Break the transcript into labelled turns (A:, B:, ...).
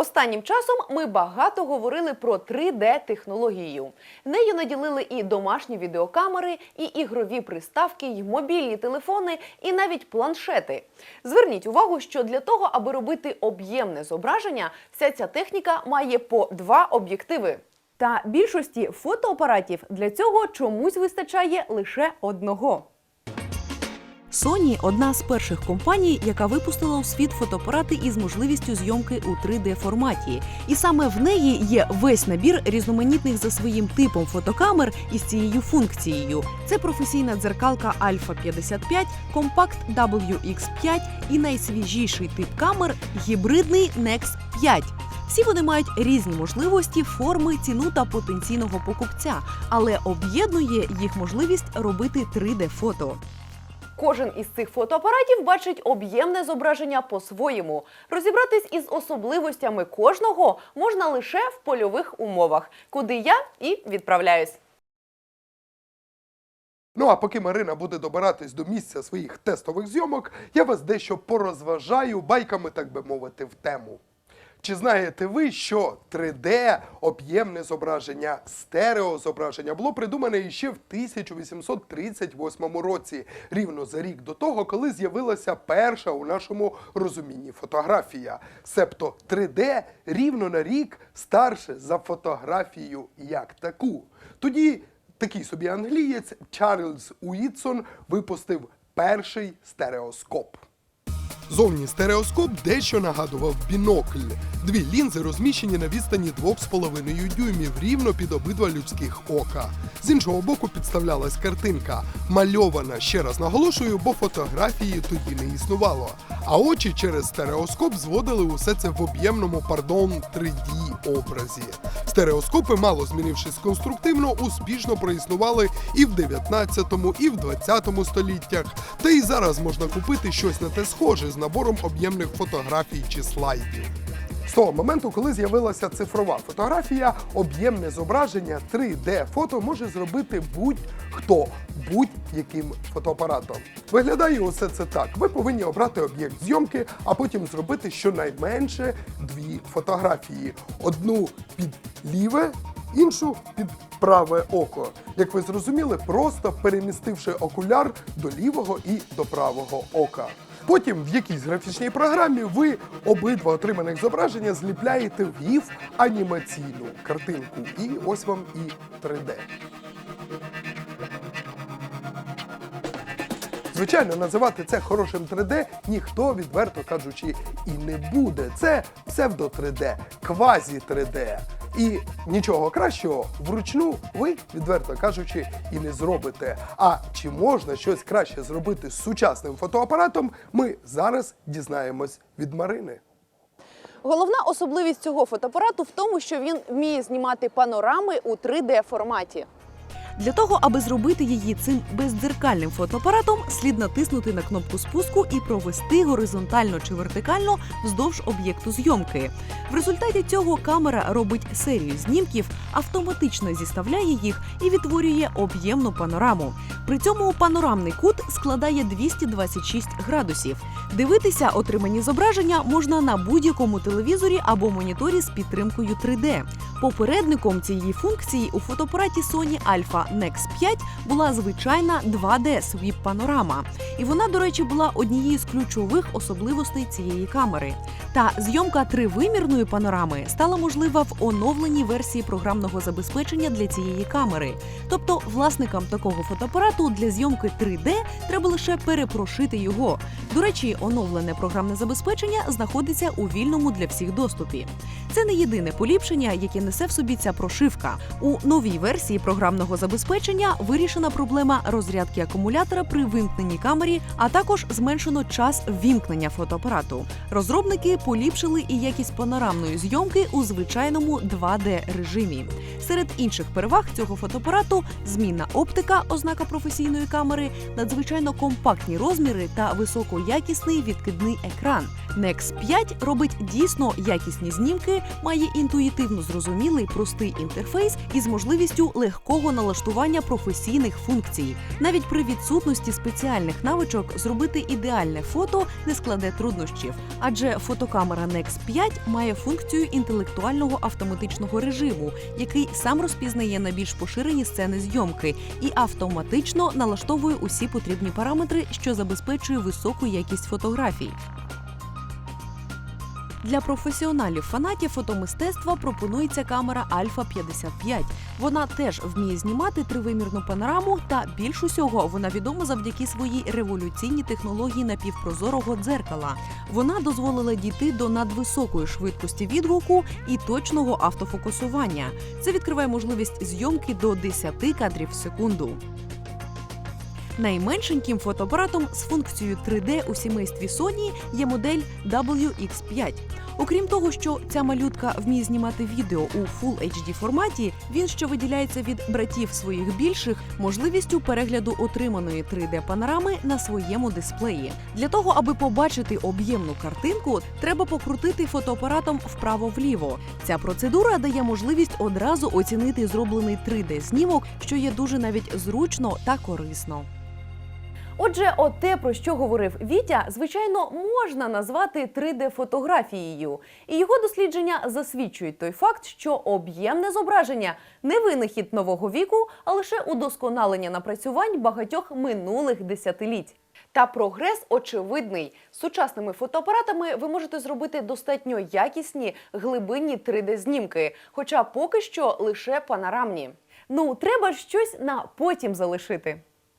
A: Останнім часом ми багато говорили про 3D-технологію. Нею наділили і домашні відеокамери, і ігрові приставки, і мобільні телефони, і навіть планшети. Зверніть увагу, що для того, аби робити об'ємне зображення, вся ця техніка має по два об'єктиви. Та більшості фотоапаратів для цього чомусь вистачає лише одного.
B: Sony – одна з перших компаній, яка випустила у світ фотоапарати із можливістю зйомки у 3D форматі. І саме в неї є весь набір різноманітних за своїм типом фотокамер із цією функцією. Це професійна дзеркалка Alpha 55, компакт WX5 і найсвіжіший тип камер гібридний Nex 5. Всі вони мають різні можливості, форми, ціну та потенційного покупця, але об'єднує їх можливість робити 3D-фото.
A: Кожен із цих фотоапаратів бачить об'ємне зображення по-своєму. Розібратись із особливостями кожного можна лише в польових умовах, куди я і відправляюсь.
C: Ну а поки Марина буде добиратись до місця своїх тестових зйомок, я вас дещо порозважаю байками, так би мовити, в тему. Чи знаєте ви, що 3D об'ємне зображення, стереозображення було придумане іще в 1838 році, рівно за рік до того, коли з'явилася перша у нашому розумінні фотографія. Себто 3D рівно на рік старше за фотографію як таку. Тоді такий собі англієць Чарльз Уітсон випустив перший стереоскоп. Зовні стереоскоп дещо нагадував бінокль. Дві лінзи розміщені на відстані 2,5 дюймів рівно під обидва людських ока. З іншого боку підставлялась картинка, мальована, ще раз наголошую, бо фотографії тоді не існувало. А очі через стереоскоп зводили усе це в об'ємному пардон 3D образі. Стереоскопи, мало змінившись конструктивно, успішно проіснували і в 19 і в 20 століттях. Та й зараз можна купити щось на те схоже з набором об'ємних фотографій чи слайдів. З того моменту, коли з'явилася цифрова фотографія, об'ємне зображення 3D-фото може зробити будь-хто будь-яким фотоапаратом. Виглядає усе це так. Ви повинні обрати об'єкт зйомки, а потім зробити щонайменше дві фотографії: одну під ліве, іншу під праве око. Як ви зрозуміли, просто перемістивши окуляр до лівого і до правого ока. Потім в якійсь графічній програмі ви обидва отриманих зображення зліпляєте в GIF анімаційну картинку. І ось вам і 3D. Звичайно, називати це хорошим 3D ніхто, відверто кажучи, і не буде. Це псевдо 3D, квазі 3D. І нічого кращого вручну ви, відверто кажучи, і не зробите. А чи можна щось краще зробити з сучасним фотоапаратом, ми зараз дізнаємось від Марини.
A: Головна особливість цього фотоапарату в тому, що він вміє знімати панорами у 3D форматі.
B: Для того, аби зробити її цим бездзеркальним фотоапаратом, слід натиснути на кнопку спуску і провести горизонтально чи вертикально вздовж об'єкту зйомки. В результаті цього камера робить серію знімків, автоматично зіставляє їх і відтворює об'ємну панораму. При цьому панорамний кут складає 226 градусів. Дивитися отримані зображення можна на будь-якому телевізорі або моніторі з підтримкою 3D. Попередником цієї функції у фотоапараті Sony Alpha Nex 5 була звичайна 2D свіп панорама. І вона, до речі, була однією з ключових особливостей цієї камери. Та зйомка тривимірної панорами стала можлива в оновленій версії програмного забезпечення для цієї камери. Тобто, власникам такого фотоапарату для зйомки 3D треба лише перепрошити його. До речі, оновлене програмне забезпечення знаходиться у вільному для всіх доступі. Це не єдине поліпшення, яке несе в собі ця прошивка. У новій версії програмного забезпечення вирішена проблема розрядки акумулятора при вимкненні камері, а також зменшено час ввімкнення фотоапарату. Розробники поліпшили і якість панорамної зйомки у звичайному 2D режимі. Серед інших переваг цього фотоапарату змінна оптика, ознака професійної камери, надзвичайно компактні розміри та високо високоякісний відкидний екран. Nex 5 робить дійсно якісні знімки, має інтуїтивно зрозумілий простий інтерфейс із можливістю легкого налаштування професійних функцій. Навіть при відсутності спеціальних навичок зробити ідеальне фото не складе труднощів, адже фотокамера Nex 5 має функцію інтелектуального автоматичного режиму, який сам розпізнає найбільш поширені сцени зйомки і автоматично налаштовує усі потрібні параметри, що забезпечує високу якість фотографій. Для професіоналів фанатів фотомистецтва пропонується камера Альфа 55. Вона теж вміє знімати тривимірну панораму, та більш усього вона відома завдяки своїй революційній технології напівпрозорого дзеркала. Вона дозволила дійти до надвисокої швидкості відгуку і точного автофокусування. Це відкриває можливість зйомки до 10 кадрів в секунду. Найменшеньким фотоапаратом з функцією 3D у сімействі Sony є модель WX5. Окрім того, що ця малютка вміє знімати відео у Full HD форматі, він ще виділяється від братів своїх більших можливістю перегляду отриманої 3D панорами на своєму дисплеї. Для того, аби побачити об'ємну картинку, треба покрутити фотоапаратом вправо-вліво. Ця процедура дає можливість одразу оцінити зроблений 3D знімок, що є дуже навіть зручно та корисно.
A: Отже, оте, про що говорив Вітя, звичайно, можна назвати 3D-фотографією. І його дослідження засвідчують той факт, що об'ємне зображення не винахід нового віку, а лише удосконалення напрацювань багатьох минулих десятиліть. Та прогрес очевидний. Сучасними фотоапаратами ви можете зробити достатньо якісні глибинні 3D-знімки, хоча поки що лише панорамні. Ну, треба ж щось на потім залишити.